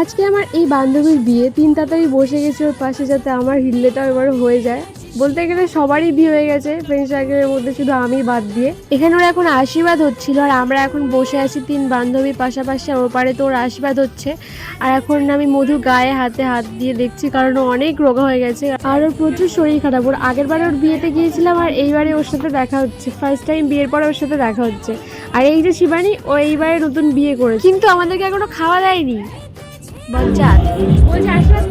আজকে আমার এই বান্ধবীর বিয়ে, তিন তাড়াতাড়ি বসে গেছে ওর পাশে যাতে আমার হিল্লেটা এবার হয়ে যায়। বলতে গেলে সবারই বিয়ে হয়ে গেছে। ফ্রেন্ড সার্কেলের মধ্যে শুধু আমি বাদ দিয়ে। এখানে ওরা এখন আশীর্বাদ হচ্ছিল আর আমরা এখন বসে আছি তিন বান্ধবীর পাশাপাশি। আর ওর পারে তো ওর আশীর্বাদ হচ্ছে। আর এখন আমি মধু গায়ে হাতে হাত দিয়ে দেখছি কারণ ও অনেক রোগা হয়ে গেছে। আর ওর প্রচুর শরীর খারাপ। ওর আগের বারে ওর বিয়েতে গিয়েছিলাম আর এইবারে ওর সাথে দেখা হচ্ছে। ফার্স্ট টাইম বিয়ের পরে ওর সাথে দেখা হচ্ছে। আর এই যে শিবানী ও এইবারে নতুন বিয়ে করেছে। কিন্তু আমাদেরকে এখনও খাওয়া দেয়নি। বজ্জাত বলছে আশীর্বাদ।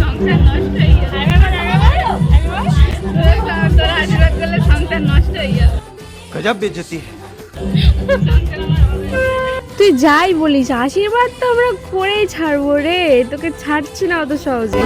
সংসার নষ্ট হয়ে গজব বেজতি তুই যাই বলিস আশীর্বাদ তো আমরা করেই ছাড়বো রে তোকে ছাড়ছি না অত সহজে।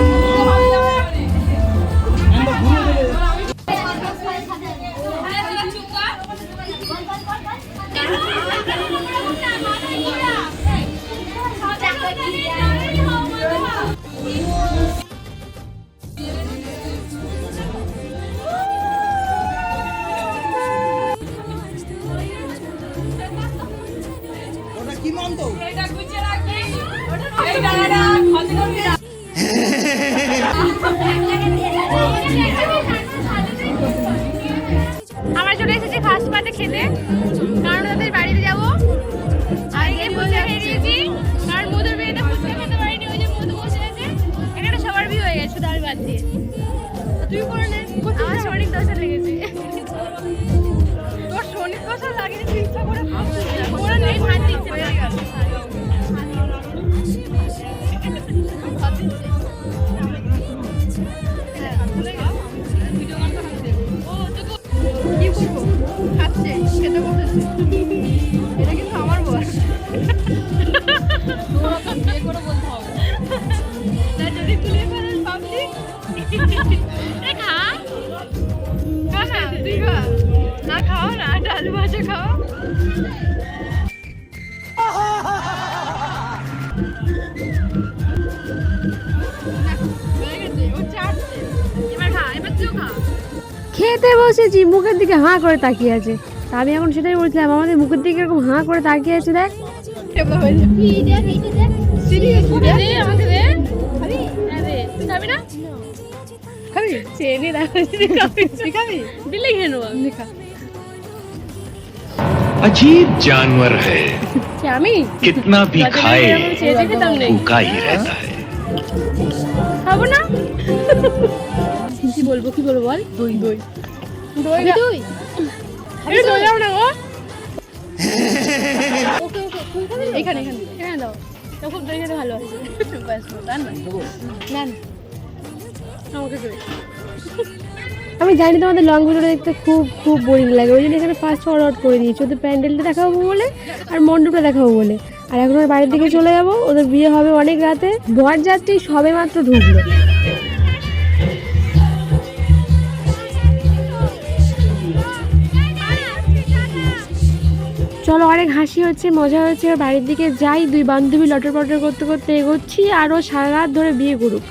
আমরা চলে এসেছি ফার্স্ট পার্টে খেতে। কারণ ওদের বাড়িতে যাব। আর এই ফুচকা খেয়ে দিয়েছি কারণ মধুর বিয়েতে ফুচকা খেতে পারিনি ওই যে মধু বসে আছে। এখানে সবার বিয়ে হয়ে গেছে তার বাদ দিয়ে। তুই করে নে। আমার শরীর দশা লেগেছে। তোর শরীর দশা লাগেনি এটা কিন্তু আমার বল বিয়ে করে বলতে হবে না যদি তুলে ফেলেন পাবলিক খা। খা তুই খা। না খাও না ডাল ভাজা খাও। না, হয়ে খা। খেতে বসেছি মুখের দিকে হাঁ করে তাকিয়ে আছে। আমি এখন সেটাই বলছিলাম আমাদের মুখের দিকে এরকম হাঁ করে তাকিয়ে আছে দেখ কেমন হয়েছে দে আমাকে দে খাবি হ্যাঁ দে তুই খাবি না খাবি চেনে দেখো তুই খাবি তুই খাবি দিলে খেয়ে নেবো আমি খা अजीब जानवर है কে আমি कितना भी खाए চেয়ে খেতাম নেই भूखा ही रहता है খাবো না কি বলবো কি বলবো বল দই দই দই দই এটা দই দাও না গো ওকে ওকে তুই খাবি এখানে এখানে এখানে দাও তো খুব দই খেতে ভালো আছে ব্যাস না না না না আমাকে আমি জানি তোমাদের লং ভিডিও দেখতে খুব খুব বোরিং লাগে। ওই জন্য এখানে ফার্স্ট ফরওয়ার্ড করে দিয়েছি। ওদের প্যান্ডেলটা দেখাবো বলে আর মণ্ডপটা দেখাবো বলে। আর এখন ওর বাড়ির দিকে চলে যাব। ওদের বিয়ে হবে অনেক রাতে। বর যাত্রী সবে মাত্র ঢুকলো চলো, অনেক হাসি হচ্ছে, মজা হচ্ছে বাড়ির দিকে যাই, দুই বান্ধবী লটর পটর করতে করতে এগোচ্ছি, আরও সারা রাত ধরে বিয়ে করুক।